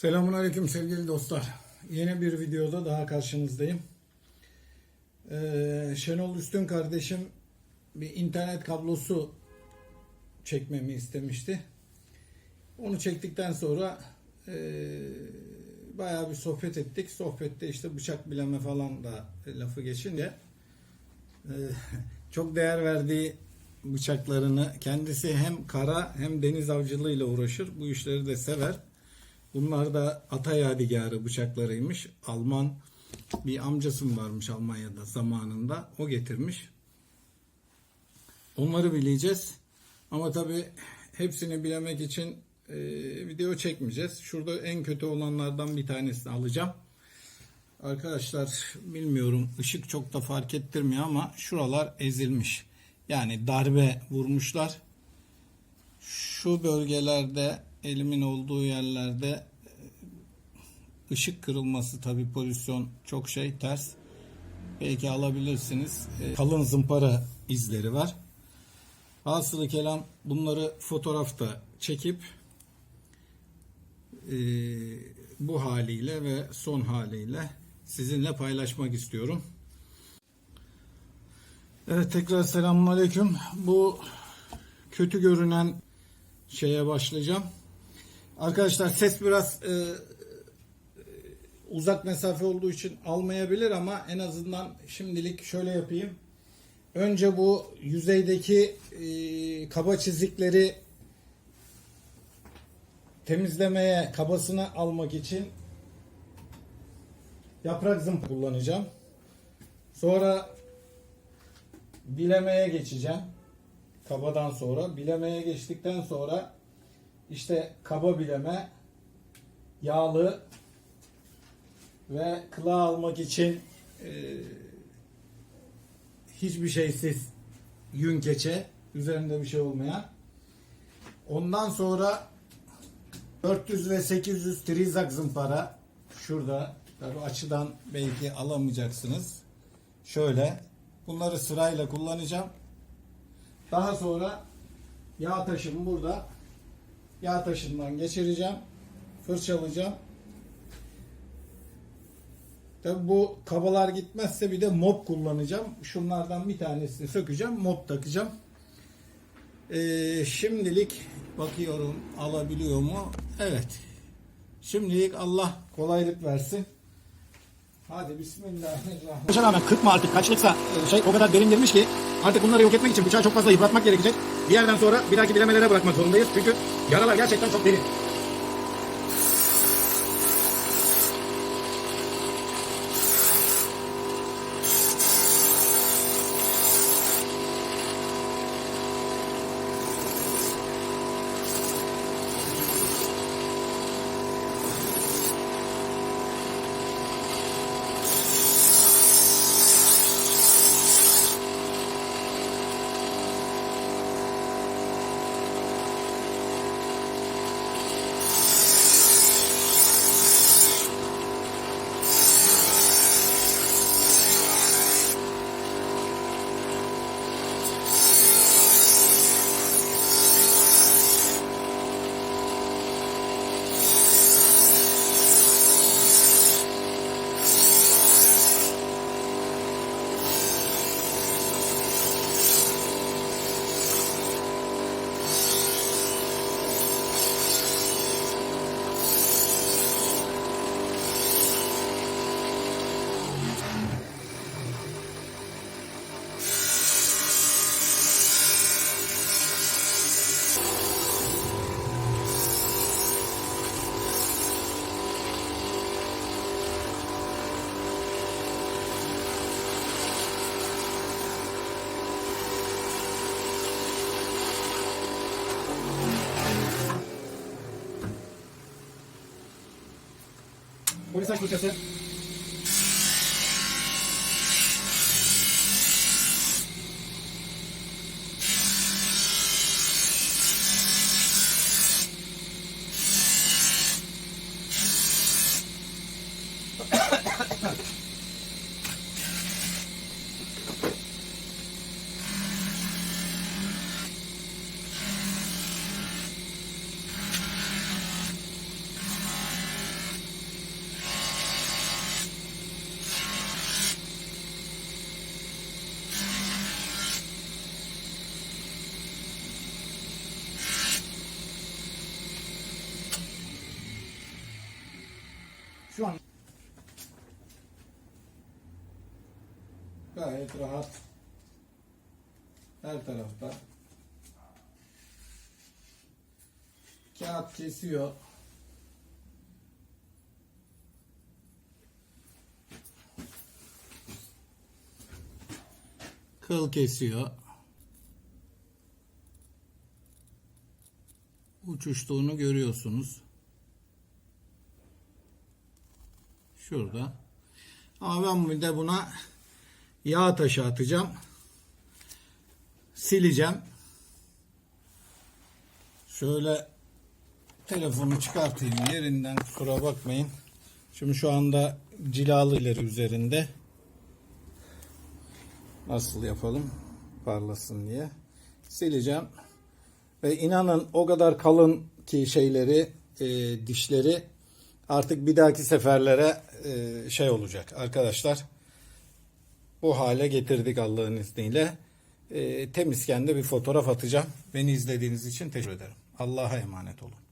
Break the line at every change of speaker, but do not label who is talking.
Selamun Aleyküm sevgili dostlar. Yeni bir videoda daha karşınızdayım. Ee, Şenol Üstün kardeşim bir internet kablosu çekmemi istemişti. Onu çektikten sonra e, bayağı bir sohbet ettik. Sohbette işte bıçak bileme falan da lafı geçince e, çok değer verdiği bıçaklarını kendisi hem kara hem deniz avcılığıyla uğraşır. Bu işleri de sever. Bunlar da ata yadigarı bıçaklarıymış. Alman bir amcasım varmış Almanya'da zamanında. O getirmiş. Onları bileceğiz. Ama tabi hepsini bilemek için e, video çekmeyeceğiz. Şurada en kötü olanlardan bir tanesini alacağım. Arkadaşlar bilmiyorum ışık çok da fark ettirmiyor ama şuralar ezilmiş. Yani darbe vurmuşlar. Şu bölgelerde elimin olduğu yerlerde e, ışık kırılması tabi pozisyon çok şey ters. Belki alabilirsiniz. E, Kalın zımpara izleri var. Hasılı kelam bunları fotoğrafta çekip e, bu haliyle ve son haliyle sizinle paylaşmak istiyorum. Evet tekrar selamun aleyküm. Bu kötü görünen şeye başlayacağım. Arkadaşlar ses biraz e, e, uzak mesafe olduğu için almayabilir ama en azından şimdilik şöyle yapayım. Önce bu yüzeydeki e, kaba çizikleri temizlemeye, kabasını almak için yaprak zımp kullanacağım. Sonra bilemeye geçeceğim. Kabadan sonra. Bilemeye geçtikten sonra işte kaba bileme, yağlı ve kıla almak için e, hiçbir şeysiz yün keçe, üzerinde bir şey olmayan. Ondan sonra 400 ve 800 trizak zımpara şurada tabi açıdan belki alamayacaksınız. Şöyle bunları sırayla kullanacağım. Daha sonra yağ taşım burada. Yağ taşından geçireceğim. Fırçalayacağım. Tabi bu kabalar gitmezse bir de mop kullanacağım. Şunlardan bir tanesini sökeceğim. Mop takacağım. Ee, şimdilik bakıyorum alabiliyor mu? Evet. Şimdilik Allah kolaylık versin. Hadi bismillahirrahmanirrahim.
Rağmen 40 mı artık kaçlıksa e, şey o kadar derin girmiş ki artık bunları yok etmek için bıçağı çok fazla yıpratmak gerekecek. Bir yerden sonra bir dahaki bilemelere bırakmak zorundayız. Çünkü yaralar gerçekten çok derin. Por eso hay que
Şu an gayet rahat her tarafta kağıt kesiyor. Kıl kesiyor. Uçuştuğunu görüyorsunuz. Şurada. Ama ben bir de buna yağ taşı atacağım. Sileceğim. Şöyle telefonu çıkartayım yerinden kusura bakmayın. Şimdi şu anda cilalı ileri üzerinde. Nasıl yapalım? Parlasın diye. Sileceğim. Ve inanın o kadar kalın ki şeyleri, e, dişleri artık bir dahaki seferlere e, şey olacak arkadaşlar. Bu hale getirdik Allah'ın izniyle. E, temizken de bir fotoğraf atacağım. Beni izlediğiniz için teşekkür ederim. Allah'a emanet olun.